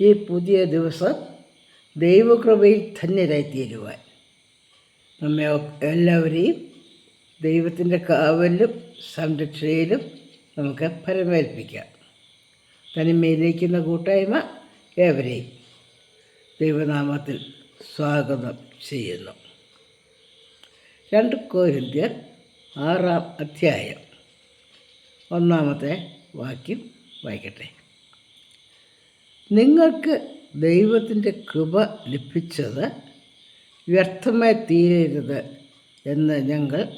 ഈ പുതിയ ദിവസം ദൈവകൃപയിൽ ധന്യരായിത്തീരുവാൻ നമ്മെ ഒ- എല്ലാവരെയും ദൈവത്തിന്റെ കാവലിലും സംരക്ഷണയിലും നമുക്ക് പരമേൽപ്പിക്കാം തനിമയിലേക്കുന്ന കൂട്ടായ്മ ഏവരെയും ദൈവനാമത്തിൽ സ്വാഗതം ചെയ്യുന്നു. രണ്ട് കോരിന്ത്യർ ആറാം അധ്യായം. ഒന്നാമത്തെ വാക്യം വായിക്കട്ടെ. നിങ്ങൾക്ക് ദൈവത്തിന്റെ കൃപ ലഭിച്ചത് വ്യർത്ഥമായി തീരരുത് എന്ന് ഞങ്ങൾ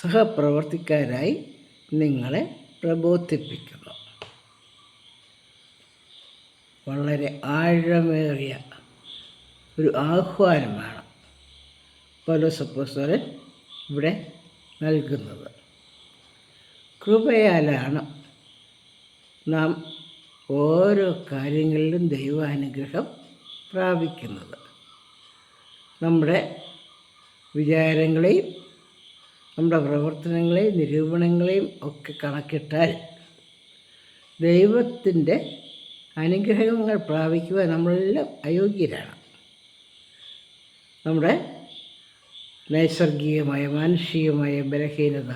സഹപ്രവർത്തിക്കാരായി നിങ്ങളെ പ്രബോധിപ്പിക്കുന്നു. വളരെ ആഴമേറിയ ഒരു ആഹ്വാനമാണ് പൗലോസപ്പോസ്തലൻ ഇവിടെ നൽകുന്നത്. കൃപയാലാണ് നാം ഓരോ കാര്യങ്ങളിലും ദൈവാനുഗ്രഹം പ്രാപിക്കുന്നത്. നമ്മുടെ വിചാരങ്ങളെയും നമ്മുടെ പ്രവർത്തനങ്ങളെയും നിരൂപണങ്ങളെയും ഒക്കെ കണക്കിട്ടാൽ ദൈവത്തിന്റെ അനുഗ്രഹങ്ങൾ പ്രാപിക്കുവാൻ നമ്മളെല്ലാം അയോഗ്യരാണ്. നമ്മുടെ നൈസർഗികമായ മാനുഷികമായ ബലഹീനത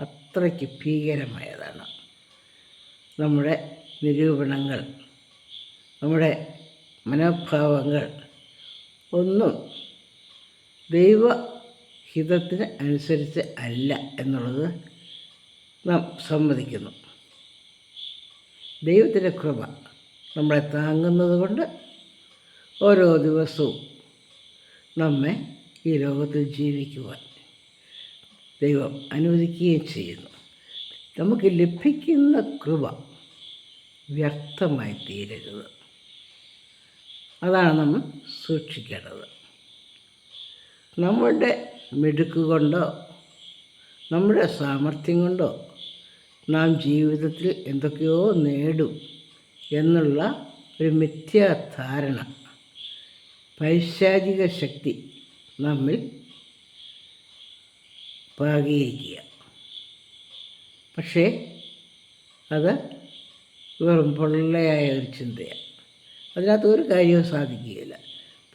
അത്രയ്ക്ക് ഭീകരമായതാണ്. നമ്മുടെ നിരൂപണങ്ങൾ നമ്മുടെ മനോഭാവങ്ങൾ ഒന്നും ദൈവഹിതത്തിന് അനുസരിച്ച് അല്ല എന്നുള്ളത് നാം സമ്മതിക്കുന്നു. ദൈവത്തിന്റെ കൃപ നമ്മളെ താങ്ങുന്നത് കൊണ്ട് ഓരോ ദിവസവും നമ്മെ ഈ ലോകത്തിൽ ജീവിക്കുവാൻ ദൈവം അനുവദിക്കുകയും ചെയ്യുന്നു. നമുക്ക് ലഭിക്കുന്ന കൃപ വ്യർത്ഥമായി തീരരുത്. അതാണ് നമ്മൾ സൂക്ഷിക്കേണ്ടത്. നമ്മളുടെ മിടുക്ക് കൊണ്ടോ നമ്മുടെ സാമർഥ്യം കൊണ്ടോ നാം ജീവിതത്തിൽ എന്തൊക്കെയോ നേടും എന്നുള്ള ഒരു മിഥ്യാധാരണ പൈശാചിക ശക്തി നമ്മിൽ പാകിയിരിക്കുക. പക്ഷേ അത് വെറും പൊള്ളയായ ഒരു ചിന്തയാണ്. അതിനകത്ത് ഒരു കാര്യവും സാധിക്കുകയില്ല.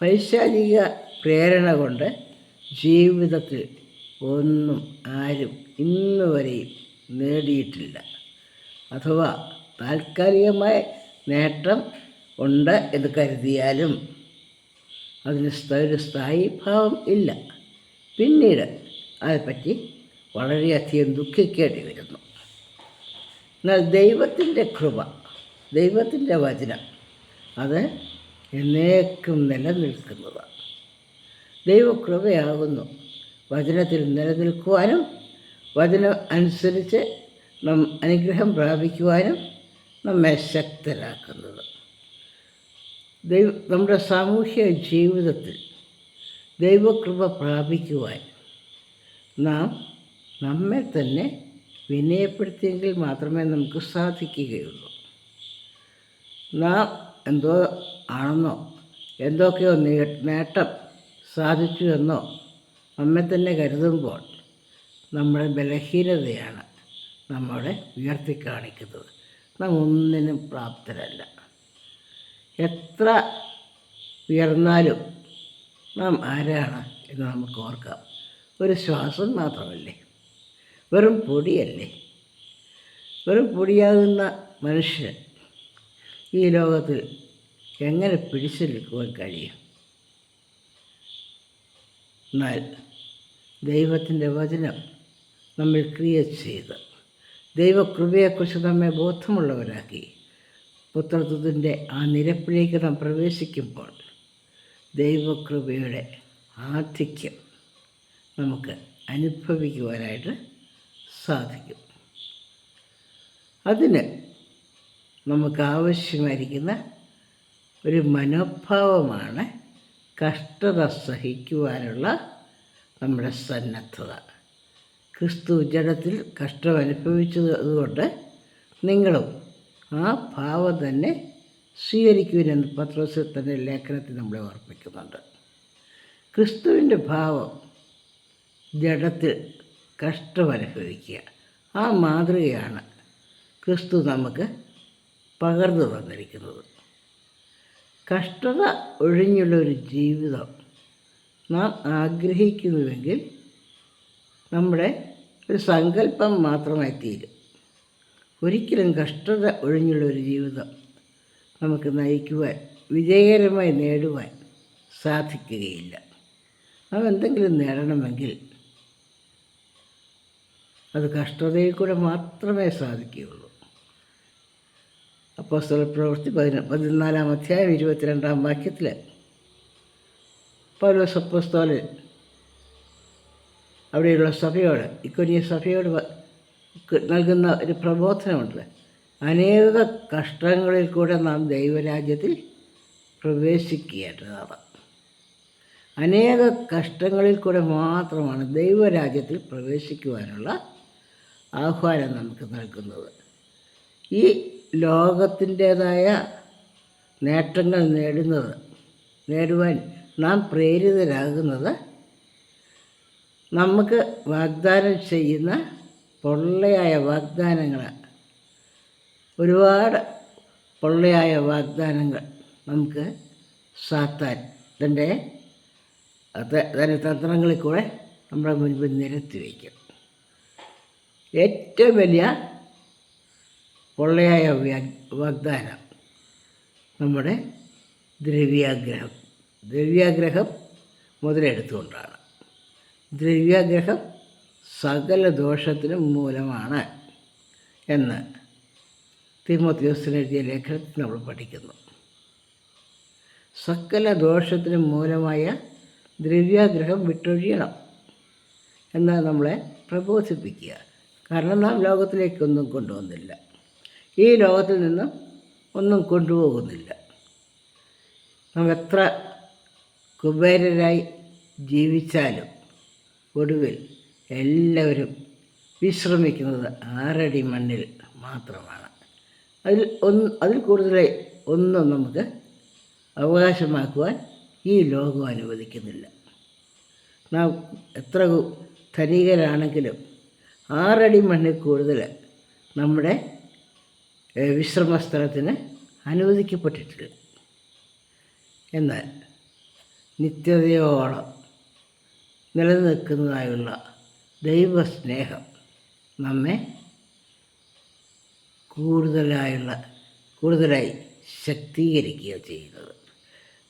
പൈശാചിക പ്രേരണ കൊണ്ട് ജീവിതത്തിൽ ഒന്നും ആരും ഇന്ന് വരെയും നേടിയിട്ടില്ല. അഥവാ താൽക്കാലികമായ നേട്ടം ഉണ്ട് എന്ന് കരുതിയാലും അതിന് ഒരു സ്ഥായി ഭാവം ഇല്ല. പിന്നീട് അതേപ്പറ്റി വളരെയധികം ദുഃഖിക്കേണ്ടി വരുന്നു. എന്നാൽ ദൈവത്തിന്റെ കൃപ ദൈവത്തിന്റെ വചനം അത് എന്നേക്കും നിലനിൽക്കുന്നതാണ്. ദൈവകൃപയാകുന്നു. വചനത്തിൽ നിലനിൽക്കുവാനും വചനം അനുസരിച്ച് നം അനുഗ്രഹം പ്രാപിക്കുവാനും നമ്മെ ശക്തരാക്കുന്നത്. ദൈവ നമ്മുടെ സാമൂഹ്യ ജീവിതത്തിൽ ദൈവകൃപ പ്രാപിക്കുവാൻ നാം നമ്മെ തന്നെ വിനയപ്പെടുത്തിയെങ്കിൽ മാത്രമേ നമുക്ക് സാധിക്കുകയുള്ളൂ. നാം എന്തോ ആണെന്നോ എന്തൊക്കെയോ നേ- നേട്ടം സാധിച്ചു എന്നോ നമ്മെ തന്നെ കരുതുമ്പോൾ നമ്മുടെ ബലഹീനതയാണ് നമ്മളെ ഉയർത്തിക്കാണിക്കുന്നത്. നാം ഒന്നിനും പ്രാപ്തരല്ല. എത്ര ഉയർന്നാലും നാം ആരാണ് എന്ന് നമുക്ക് ഓർക്കാം. ഒരു ശ്വാസം മാത്രമല്ലേ. വെറും പൊടിയല്ലേ? വെറും പൊടിയാകുന്ന മനുഷ്യൻ ഈ ലോകത്തിൽ എങ്ങനെ പിടിച്ചു നിൽക്കുവാൻ കഴിയും? എന്നാൽ ദൈവത്തിന്റെ വചനം നമ്മൾ ക്രിയ ചെയ്ത് ദൈവകൃപയെക്കുറിച്ച് നമ്മെ ബോധമുള്ളവരാക്കി പുത്രത്വത്തിന്റെ ആ നിരപ്പിലേക്ക് നാം പ്രവേശിക്കുമ്പോൾ ദൈവകൃപയുടെ ആധിക്യം നമുക്ക് അനുഭവിക്കുവാനായിട്ട് സാധിക്കും. അതിന് നമുക്ക് ആവശ്യമായിരിക്കുന്ന ഒരു മനോഭാവമാണ് കഷ്ടത സഹിക്കുവാനുള്ള നമ്മുടെ സന്നദ്ധത. ക്രിസ്തു ജഡത്തിൽ കഷ്ടം അനുഭവിച്ചത് അതുകൊണ്ട് നിങ്ങളും ആ ഭാവം തന്നെ സ്വീകരിക്കുവിനെന്ന് പത്രോസിൽ തന്നെ ലേഖനത്തിൽ നമ്മളെ ഓർപ്പിക്കുന്നുണ്ട് ക്രിസ്തുവിന്റെ ഭാവം ജഡത്തിൽ കഷ്ടം അനുഭവിക്കുക. ആ മാതൃകയാണ് ക്രിസ്തു നമുക്ക് പകർന്നു തന്നിരിക്കുന്നത്. കഷ്ടത ഒഴിഞ്ഞുള്ള ഒരു ജീവിതം നാം ആഗ്രഹിക്കുന്നുവെങ്കിൽ നമ്മുടെ ഒരു സങ്കല്പം മാത്രമായി തീരും. ഒരിക്കലും കഷ്ടത ഒഴിഞ്ഞുള്ള ഒരു ജീവിതം നമുക്ക് നയിക്കുവാൻ വിജയകരമായി നേടുവാൻ സാധിക്കുകയില്ല. നാം എന്തെങ്കിലും നേടണമെങ്കിൽ അത് കഷ്ടതയിൽ കൂടെ മാത്രമേ സാധിക്കുകയുള്ളൂ. അപ്പോൾ പ്രവൃത്തി പതിന പതിനാലാം അധ്യായം ഇരുപത്തിരണ്ടാം വാക്യത്തിൽ പൗലോസ് അപ്പോസ്തോൽ അവിടെയുള്ള സഭയോട് ഇക്കൊരിയ സഭയോട് നൽകുന്ന ഒരു പ്രബോധനമുണ്ട് അനേക കഷ്ടങ്ങളിൽ കൂടെ നാം ദൈവരാജ്യത്തിൽ പ്രവേശിക്കേണ്ടതാണ് അനേക കഷ്ടങ്ങളിൽ കൂടെ മാത്രമാണ് ദൈവരാജ്യത്തിൽ പ്രവേശിക്കുവാനുള്ള ആഹ്വാനം നമുക്ക് നൽകുന്നത്. ഈ ലോകത്തിന്റേതായ നേട്ടങ്ങൾ നേടുന്നത് നേടുവാൻ നാം പ്രേരിതരാകുന്നത് നമുക്ക് വാഗ്ദാനം ചെയ്യുന്ന പൊള്ളയായ വാഗ്ദാനങ്ങൾ ഒരുപാട് പൊള്ളയായ വാഗ്ദാനങ്ങൾ നമുക്ക് സാത്താൻ തന്റെ തന്റെ തന്ത്രങ്ങളിൽ കൂടെ നമ്മുടെ മുൻപിൽ നിരത്തി വയ്ക്കും. ഏറ്റവും വലിയ പൊള്ളയായ വാഗ്ദാനം നമ്മുടെ ദ്രവ്യാഗ്രഹം. ദ്രവ്യാഗ്രഹം മുതലെടുത്തുകൊണ്ടാണ്. ദ്രവ്യാഗ്രഹം സകല ദോഷത്തിനും മൂലമാണ് എന്ന് തിമോത്യോസിന് എഴുതിയ ലേഖനത്തിൽ നമ്മൾ പഠിക്കുന്നു. സകല ദോഷത്തിനും മൂലമായ ദ്രവ്യാഗ്രഹം വിട്ടൊഴിയണം എന്ന് നമ്മളെ പ്രബോധിപ്പിക്കുക. കാരണം നാം ലോകത്തിലേക്കൊന്നും കൊണ്ടുവന്നില്ല. ഈ ലോകത്തിൽ നിന്നും ഒന്നും കൊണ്ടുപോകുന്നില്ല. നാം എത്ര കുബേരരായി ജീവിച്ചാലും ഒടുവിൽ എല്ലാവരും വിശ്രമിക്കുന്നത് ആറടി മണ്ണിൽ മാത്രമാണ്. അതിൽ ഒന്ന് അതിൽ കൂടുതലായി ഒന്നും നമുക്ക് അവകാശമാക്കുവാൻ ഈ ലോകം അനുവദിക്കുന്നില്ല. നാം എത്ര ധനികരാണെങ്കിലും ആറടി മണ്ണിൽ കൂടുതൽ നമ്മുടെ വിശ്രമസ്ഥലത്തിന് അനുവദിക്കപ്പെട്ടിട്ടില്ല എന്നാൽ നിത്യതയോളം നിലനിൽക്കുന്നതായുള്ള ദൈവസ്നേഹം നമ്മെ കൂടുതലായുള്ള കൂടുതലായി ശക്തീകരിക്കുക ചെയ്യുന്നത്.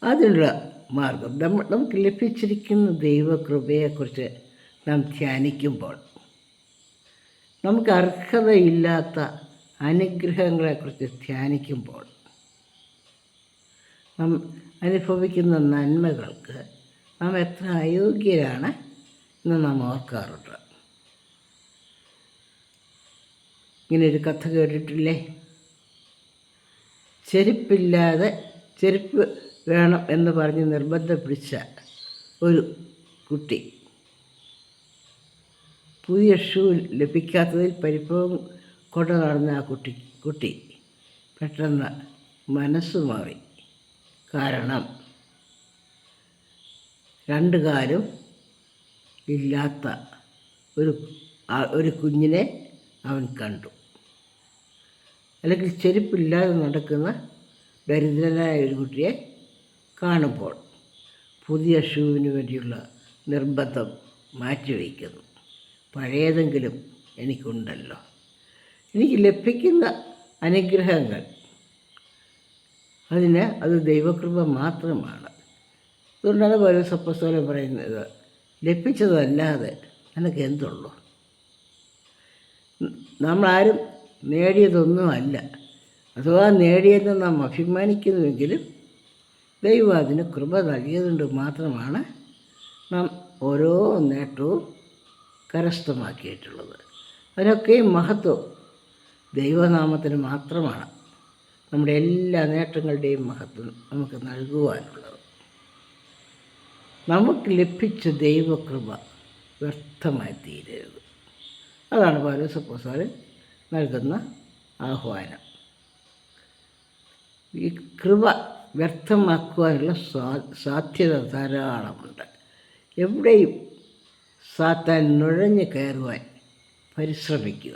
അതിനുള്ള മാർഗം നമ്മ നമുക്ക് ലഭിച്ചിരിക്കുന്ന ദൈവകൃപയെക്കുറിച്ച് നാം ധ്യാനിക്കുമ്പോൾ നമുക്ക് അർഹതയില്ലാത്ത അനുഗ്രഹങ്ങളെക്കുറിച്ച് ധ്യാനിക്കുമ്പോൾ നാം അനുഭവിക്കുന്ന നന്മകൾക്ക് നാം എത്ര അയോഗ്യരാണ് എന്ന് നാം ഓർക്കാറുണ്ട്. ഇങ്ങനൊരു കഥ കേട്ടിട്ടില്ലേ? ചെരുപ്പില്ലാതെ ചെരുപ്പ് വേണം എന്ന് പറഞ്ഞ് നിർബന്ധം പിടിച്ച ഒരു കുട്ടി പുതിയ ഷൂ ലഭിക്കാത്തതിൽ പരിഭവം കൊണ്ട് നടന്ന ആ കുട്ടി കുട്ടി. പെട്ടെന്ന് മനസ്സ് മാറി. കാരണം രണ്ട് കാലും ഇല്ലാത്ത ഒരു ഒരു കുഞ്ഞിനെ അവൻ കണ്ടു. അല്ലെങ്കിൽ ചെരുപ്പില്ലാതെ നടക്കുന്ന ദരിദ്രനായ ഒരു കുട്ടിയെ കാണുമ്പോൾ പുതിയ ഷൂവിന് വേണ്ടിയുള്ള നിർബന്ധം മാറ്റിവെക്കുന്നു. പഴയതെങ്കിലും എനിക്കുണ്ടല്ലോ. എനിക്ക് ലഭിക്കുന്ന അനുഗ്രഹങ്ങൾ. അതിന് അത് ദൈവകൃപ മാത്രമാണ്. അതുകൊണ്ടാണ് പല സപ്പസ്തോലം പറയുന്നത്. ലഭിച്ചതല്ലാതെ നിനക്ക് എന്തുള്ളൂ? നമ്മളാരും നേടിയതൊന്നുമല്ല അഥവാ നേടിയെന്ന് നാം അഭിമാനിക്കുന്നുവെങ്കിലും ദൈവം അതിന് കൃപ നൽകിയതുകൊണ്ട് മാത്രമാണ് നാം ഓരോ നേട്ടവും കരസ്ഥമാക്കിയിട്ടുള്ളത്. അതിനൊക്കെയും മഹത്വം. ദൈവനാമത്തിന് മാത്രമാണ്. നമ്മുടെ എല്ലാ നേട്ടങ്ങളുടെയും മഹത്വം നമുക്ക് നൽകുവാനുള്ളത്. നമുക്ക് ലഭിച്ച ദൈവകൃപ വ്യർത്ഥമായി തീരരുത്. അതാണ് പൗലോസപ്പോസാരൻ നൽകുന്ന ആഹ്വാനം. ഈ കൃപ വ്യർത്ഥമാക്കുവാനുള്ള സാ സാധ്യത ധാരാളമുണ്ട്. എവിടെയും സാത്താൻ നുഴഞ്ഞു കയറുവാൻ പരിശ്രമിക്കുക.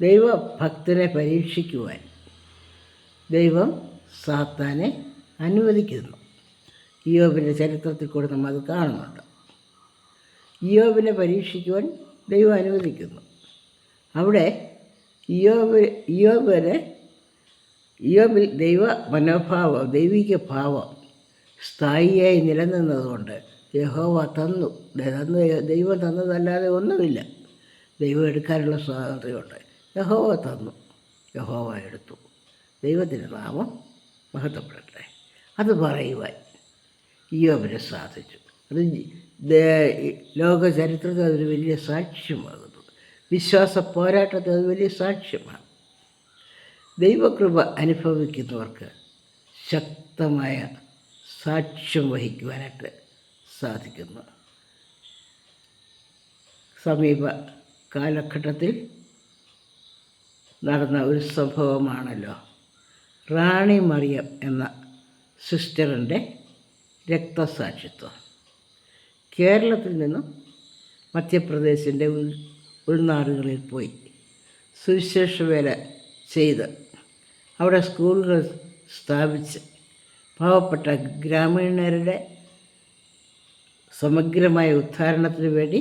ദൈവഭക്തനെ പരീക്ഷിക്കുവാൻ ദൈവം സാത്താനെ അനുവദിക്കുന്നു. യോബിന്റെ ചരിത്രത്തിൽ കൂടെ നമ്മൾ അത് കാണുന്നുണ്ട്. യോബിനെ പരീക്ഷിക്കുവാൻ ദൈവം അനുവദിക്കുന്നു. അവിടെ യോബ് ഇയോബിനെ ഇയോബിൽ ദൈവ മനോഭാവം ദൈവിക ഭാവം സ്ഥായിയായി നിലനിന്നതുകൊണ്ട് യഹോവ തന്നു. തന്നു ദൈവം തന്നതല്ലാതെ ഒന്നുമില്ല. ദൈവം എടുക്കാനുള്ള സ്വാതന്ത്ര്യമുണ്ട്. യഹോവ തന്നു. യഹോവ എടുത്തു. ദൈവത്തിന്റെ നാമം മഹത്വപ്പെടട്ടെ. അത് പറയുവാൻ ഈയോബിനെ സാധിച്ചു. അത് ലോക ചരിത്രത്തിൽ അതൊരു വലിയ സാക്ഷ്യമാകുന്നു. വിശ്വാസ പോരാട്ടത്തിൽ അത് വലിയ സാക്ഷ്യമാണ് ദൈവകൃപ അനുഭവിക്കുന്നവർക്ക് ശക്തമായ സാക്ഷ്യം വഹിക്കുവാനായിട്ട് സാധിക്കുന്നു. സമീപ കാലഘട്ടത്തിൽ നടന്ന ഒരു സംഭവമാണല്ലോ. റാണി മറിയം എന്ന സിസ്റ്ററിന്റെ രക്തസാക്ഷിത്വം. കേരളത്തിൽ നിന്നും മധ്യപ്രദേശിന്റെ ഉൾ ഉൾനാടുകളിൽ പോയി സുവിശേഷ വേല ചെയ്ത് അവിടെ സ്കൂളുകൾ സ്ഥാപിച്ച് പാവപ്പെട്ട ഗ്രാമീണരുടെ സമഗ്രമായ ഉദ്ധാരണത്തിന് വേണ്ടി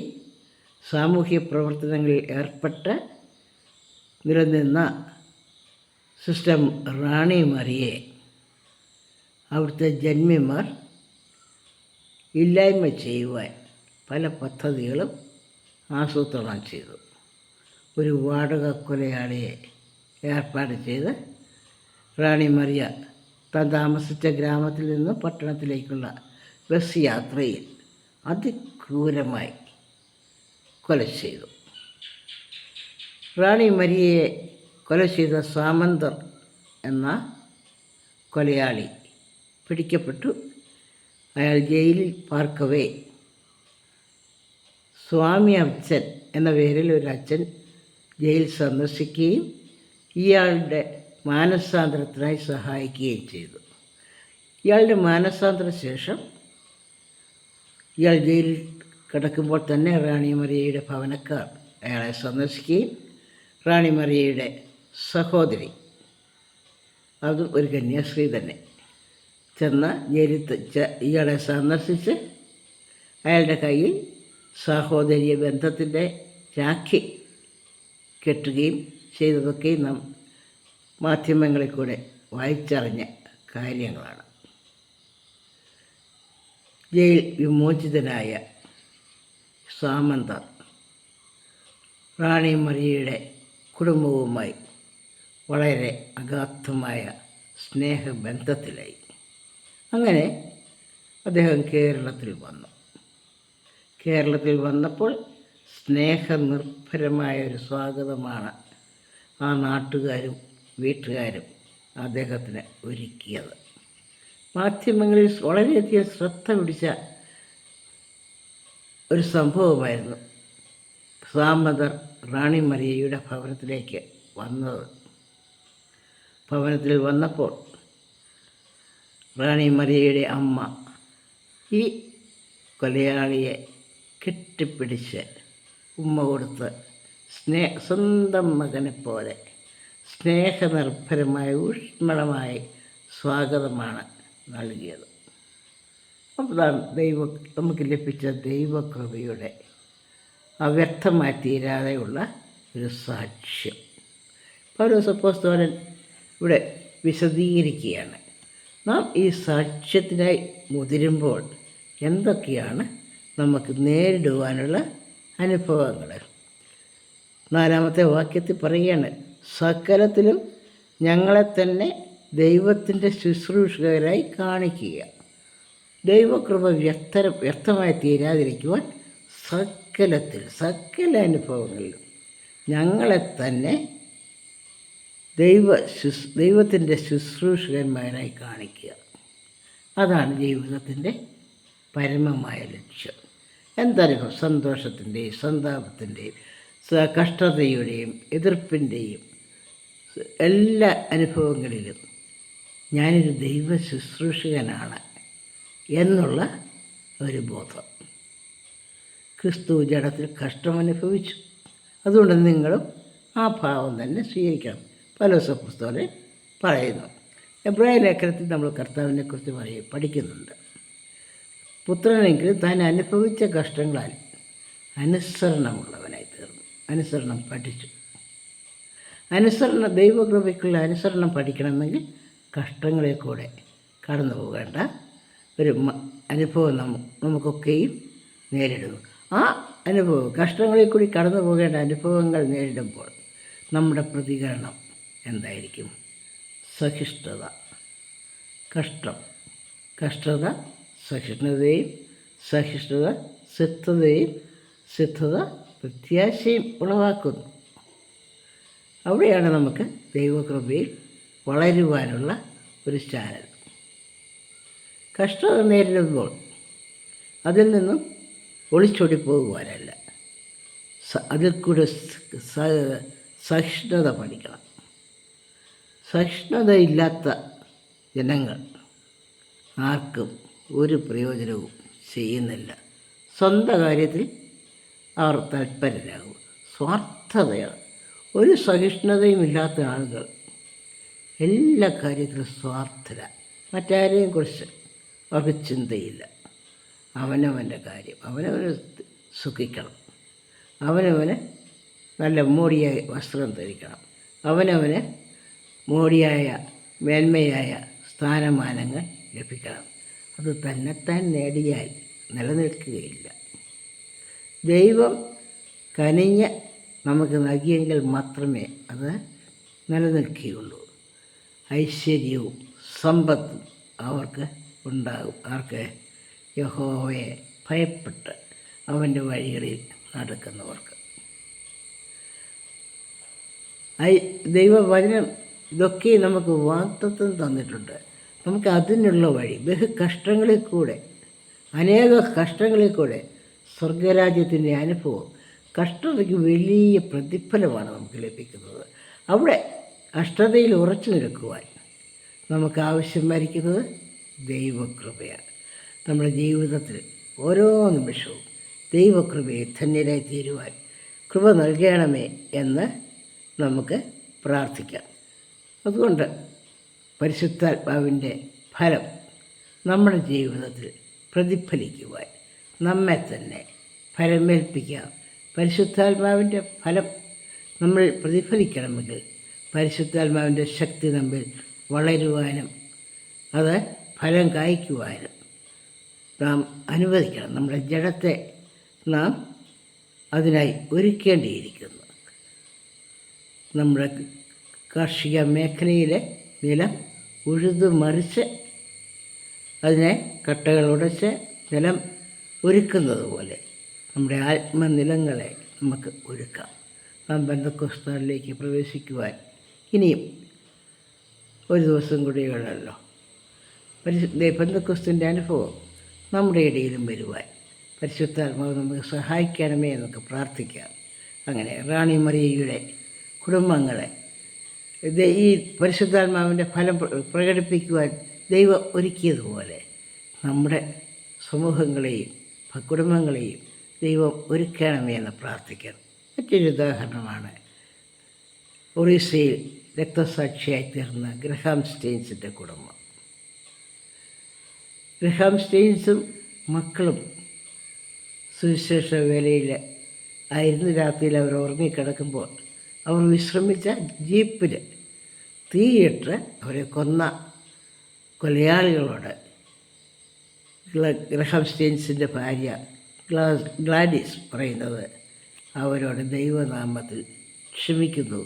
സാമൂഹ്യ പ്രവർത്തനങ്ങളിൽ ഏർപ്പെട്ട് നിലനിന്ന സിസ്റ്റം റാണി മറിയെ അവിടുത്തെ ജന്മിമാർ ഇല്ലായ്മ ചെയ്യുവാൻ പല പദ്ധതികളും ആസൂത്രണം ചെയ്തു. ഒരു വാടക കൊലയാളിയെ ഏർപ്പാട് ചെയ്ത് റാണി മറിയ താൻ താമസിച്ച ഗ്രാമത്തിൽ നിന്ന് പട്ടണത്തിലേക്കുള്ള ബസ് യാത്രയിൽ അതിക്രൂരമായി കൊല ചെയ്തു. റാണി മരിയയെ കൊല ചെയ്ത സാമന്തർ എന്ന കൊലയാളി പിടിക്കപ്പെട്ടു. അയാൾ ജയിലിൽ പാർക്കവേ. സ്വാമി അച്ഛൻ എന്ന പേരിൽ ഒരു അച്ഛൻ ജയിൽ സന്ദർശിക്കുകയും ഇയാളുടെ മാനസാന്തരത്തിനായി സഹായിക്കുകയും ചെയ്തു. ഇയാളുടെ മാനസാന്തര ശേഷം ഇയാൾ ജയിലിൽ കിടക്കുമ്പോൾ തന്നെ റാണി മറിയയുടെ ഭവനക്കാർ അയാളെ സന്ദർശിക്കുകയും റാണി മറിയയുടെ സഹോദരി അതും ഒരു കന്യാസ്ത്രീ തന്നെ ചെന്ന് ജയിലിൽ ഇയാളെ സന്ദർശിച്ച് അയാളുടെ കയ്യിൽ സഹോദരിയ ബന്ധത്തിന്റെ രാഖി കെട്ടുകയും ചെയ്തതൊക്കെയും നാം മാധ്യമങ്ങളിൽ കൂടെ വായിച്ചറിഞ്ഞ കാര്യങ്ങളാണ്. ജയിൽ വിമോചിതനായ സാമന്ത റാണി മറിയയുടെ കുടുംബവുമായി വളരെ അഗാധമായ സ്നേഹബന്ധത്തിലായി. അങ്ങനെ അദ്ദേഹം കേരളത്തിൽ വന്നു. കേരളത്തിൽ വന്നപ്പോൾ സ്നേഹനിർഭരമായ ഒരു സ്വാഗതമാണ് ആ നാട്ടുകാരും വീട്ടുകാരും അദ്ദേഹത്തിന് ഒരുക്കിയത്. മാധ്യമങ്ങളിൽ വളരെയധികം ശ്രദ്ധ പിടിച്ച ഒരു സംഭവമായിരുന്നു സാമദർ റാണി മറിയയുടെ ഭവനത്തിലേക്ക് വന്നത്. ഭവനത്തിൽ വന്നപ്പോൾ റാണി മറിയയുടെ അമ്മ ഈ കൊലയാളിയെ കെട്ടിപ്പിടിച്ച് ഉമ്മ കൊടുത്ത് സ്നേഹ സ്വന്തം മകനെ പോലെ സ്നേഹനിർഭരമായ ഊഷ്മളമായി സ്വാഗതമാണ് നൽകിയത്. അപ്പോൾ ദൈവ നമുക്ക് ലഭിച്ച ദൈവകൃപയുടെ അവ്യക്തമായി തീരാതെയുള്ള ഒരു സാക്ഷ്യം. പൗരസപ്പോസ്തോലൻ ഇവിടെ വിശദീകരിക്കുകയാണ്. നാം ഈ സാക്ഷ്യത്തിനായി മുതിരുമ്പോൾ എന്തൊക്കെയാണ് നമുക്ക് നേരിടുവാനുള്ള അനുഭവങ്ങൾ? നാലാമത്തെ വാക്യത്തിൽ പറയുകയാണ് സകലത്തിലും ഞങ്ങളെ തന്നെ ദൈവത്തിന്റെ ശുശ്രൂഷകരായി കാണിക്കുക. ദൈവകൃപ വ്യക്ത വ്യക്തമായി തീരാതിരിക്കുവാൻ സകലത്തിൽ സകല അനുഭവങ്ങളിലും ഞങ്ങളെ തന്നെ ദൈവ ശുശ് ദൈവത്തിന്റെ ശുശ്രൂഷകന്മാരായി കാണിക്കുക. അതാണ് ജീവിതത്തിന്റെ പരമമായ ലക്ഷ്യം. എന്തായാലും സന്തോഷത്തിന്റെയും സന്താപത്തിന്റെയും കഷ്ടതയുടെയും എതിർപ്പിന്റെയും എല്ലാ അനുഭവങ്ങളിലും ഞാനൊരു ദൈവ ശുശ്രൂഷകനാണ് എന്നുള്ള ഒരു ബോധം. ക്രിസ്തു ജഡത്തിൽ കഷ്ടമനുഭവിച്ചു. അതുകൊണ്ട് നിങ്ങളും ആ ഭാവം തന്നെ സ്വീകരിക്കണം. പലോസ പുസ്തകം പറയുന്നു. എബ്രാഹിം ലേഖനത്തിൽ നമ്മൾ കർത്താവിനെക്കുറിച്ച് പറയും പഠിക്കുന്നുണ്ട്. പുത്രനെങ്കിലും താൻ അനുഭവിച്ച കഷ്ടങ്ങളാൽ അനുസരണമുള്ളവനായി തീർന്നു. അനുസരണം പഠിച്ചു. അനുസരണ ദൈവകൃപയ്ക്കുള്ള അനുസരണം പഠിക്കണമെങ്കിൽ കഷ്ടങ്ങളിൽ കൂടെ കടന്നു പോകേണ്ട ഒരു അനുഭവം നമുക്കൊക്കെയും നേരിടുന്നു. ആ അനുഭവം കഷ്ടങ്ങളിൽ കൂടി കടന്നു പോകേണ്ട അനുഭവങ്ങൾ നേരിടുമ്പോൾ നമ്മുടെ പ്രതികരണം എന്തായിരിക്കും? സഹിഷ്ണുത. കഷ്ടം കഷ്ടത സഹിഷ്ണുതയും സഹിഷ്ണുത സിദ്ധതയും സിദ്ധത പ്രത്യാശയും ഉളവാക്കുന്നു. അവിടെയാണ് നമുക്ക് ദൈവകൃപയിൽ വളരുവാനുള്ള ഒരു ചാനൽ. കഷ്ടത നേരിടുമ്പോൾ അതിൽ നിന്നും ഒളിച്ചോടി പോകുവാനല്ല. അതിൽ കൂടെ സഹിഷ്ണുത പഠിക്കണം. സഹിഷ്ണുതയില്ലാത്ത ജനങ്ങൾ ആർക്കും ഒരു പ്രയോജനവും ചെയ്യുന്നില്ല. സ്വന്തം കാര്യത്തിൽ അവർ തൽപരരാകും. സ്വാർത്ഥതയാണ്. ഒരു സഹിഷ്ണുതയും ഇല്ലാത്ത ആളുകൾ എല്ലാ കാര്യത്തിലും സ്വാർത്ഥര മറ്റാരെയും കുറിച്ച് അവർക്ക് ചിന്തയില്ല. അവനവന്റെ കാര്യം. അവനവനെ സുഖിക്കണം. അവനവന് നല്ല മോടിയായ വസ്ത്രം ധരിക്കണം. അവനവനെ മോടിയായ മേന്മയായ സ്ഥാനമാനങ്ങൾ ലഭിക്കണം. അത് തന്നെത്താൻ നേടിയാൽ നിലനിൽക്കുകയില്ല. ദൈവം കനിഞ്ഞ് നമുക്ക് നൽകിയെങ്കിൽ മാത്രമേ അത് നിലനിൽക്കുകയുള്ളൂ. ഐശ്വര്യവും സമ്പത്തും അവർക്ക് ഉണ്ടാകും. ആർക്ക്? യഹോവയെ ഭയപ്പെട്ട് അവന്റെ വഴികളിൽ നടക്കുന്നവർക്ക്. ഐ ദൈവവചനം ഇതൊക്കെ നമുക്ക് വാക്തത്വം തന്നിട്ടുണ്ട്. നമുക്ക് അതിനുള്ള വഴി ബഹു കഷ്ടങ്ങളിൽ കൂടെ അനേക കഷ്ടങ്ങളിൽ കൂടെ സ്വർഗരാജ്യത്തിന്റെ അനുഭവം കഷ്ടതയ്ക്ക് വലിയ പ്രതിഫലമാണ് നമുക്ക് ലഭിക്കുന്നത്. അവിടെ കഷ്ടതയിൽ ഉറച്ചു നിൽക്കുവാൻ നമുക്ക് ആവശ്യം വരിക്കുന്നത് ദൈവകൃപയാണ്. നമ്മുടെ ജീവിതത്തിൽ ഓരോ നിമിഷവും ദൈവകൃപയെ ധന്യരായി തീരുവാൻ കൃപ നൽകണമേ എന്ന് നമുക്ക് പ്രാർത്ഥിക്കാം. അതുകൊണ്ട് പരിശുദ്ധാത്മാവിന്റെ ഫലം നമ്മുടെ ജീവിതത്തിൽ പ്രതിഫലിക്കുവാൻ നമ്മെ തന്നെ ഫലമേൽപ്പിക്കാം. പരിശുദ്ധാത്മാവിന്റെ ഫലം നമ്മൾ പ്രതിഫലിക്കണമെങ്കിൽ പരിശുദ്ധാത്മാവിന്റെ ശക്തി നമ്മിൽ വളരുവാനും അത് ഫലം കായ്ക്കുവാനും നാം അനുവദിക്കണം. നമ്മുടെ ജഡത്തെ നാം അതിനായി ഒരുക്കേണ്ടിയിരിക്കുന്നു. നമ്മുടെ കാർഷിക മേഖലയിലെ നിലം ഉഴുതു മറിച്ച് അതിനെ കട്ടകൾ ഉടച്ച് നിലം ഒരുക്കുന്നത് പോലെ നമ്മുടെ ആത്മനിലങ്ങളെ നമുക്ക് ഒരുക്കാം. നാം ബന്ധക്കോസ്താനിലേക്ക് പ്രവേശിക്കുവാൻ ഇനിയും ഒരു ദിവസം കൂടിയുള്ളല്ലോ പരിശുദ്ധ ബന്ധുക്രിസ്തുവിന്റെ അനുഭവം നമ്മുടെ ഇടയിലും വരുവാൻ. പരിശുദ്ധാത്മാവ് നമുക്ക് സഹായിക്കണമേ എന്നൊക്കെ പ്രാർത്ഥിക്കാം. അങ്ങനെ റാണി മറിയയുടെ കുടുംബങ്ങളെ ഈ പരിശുദ്ധാത്മാവിന്റെ ഫലം പ്ര- പ്രകടിപ്പിക്കുവാൻ ദൈവം ഒരുക്കിയതുപോലെ നമ്മുടെ സമൂഹങ്ങളെയും കുടുംബങ്ങളെയും ദൈവം ഒരുക്കണമേ എന്ന് പ്രാർത്ഥിക്കണം മറ്റൊരു ഉദാഹരണമാണ് ഒറീസയിൽ രക്തസാക്ഷിയായി തീർന്ന ഗ്രഹാം സ്റ്റെയിൻസിന്റെ കുടുംബം. ഗ്രഹാം സ്റ്റെയിൻസും മക്കളും സുവിശേഷ വേലയിൽ ആയിരുന്നു. രാത്രിയിൽ അവർ ഉറങ്ങിക്കിടക്കുമ്പോൾ അവർ വിശ്രമിച്ച ജീപ്പിൽ തീയിട്ട് അവരെ കൊന്ന കൊലയാളികളോട് ഗ്രഹാം സ്റ്റെയിൻസിന്റെ ഭാര്യ ഗ്ലാസ് ഗ്ലാഡിസ് പറയുന്നത് അവരോട് ദൈവനാമത്തിൽ ക്ഷമിക്കുന്നു.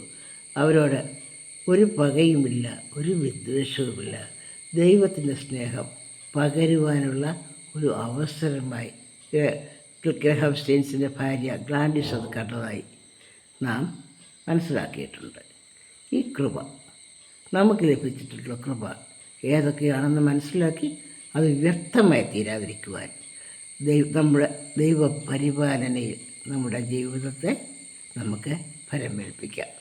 അവരോട് ഒരു പകയുമില്ല ഒരു വിദ്വേഷവുമില്ല. ദൈവത്തിന്റെ സ്നേഹം പകരുവാനുള്ള ഒരു അവസരമായി ഗ്രഹം സ്റ്റെയിൻസിന്റെ ഭാര്യ ഗ്ലാൻഡിസ് അത് കണ്ടതായി നാം മനസ്സിലാക്കിയിട്ടുണ്ട്. ഈ കൃപ നമുക്ക് ലഭിച്ചിട്ടുള്ള കൃപ ഏതൊക്കെയാണെന്ന് മനസ്സിലാക്കി അത് വ്യക്തമായി തീരാതിരിക്കുവാൻ ദൈവ നമ്മുടെ ദൈവ പരിപാലനയിൽ നമ്മുടെ ജീവിതത്തെ നമുക്ക് ഫലമേൽപ്പിക്കാം.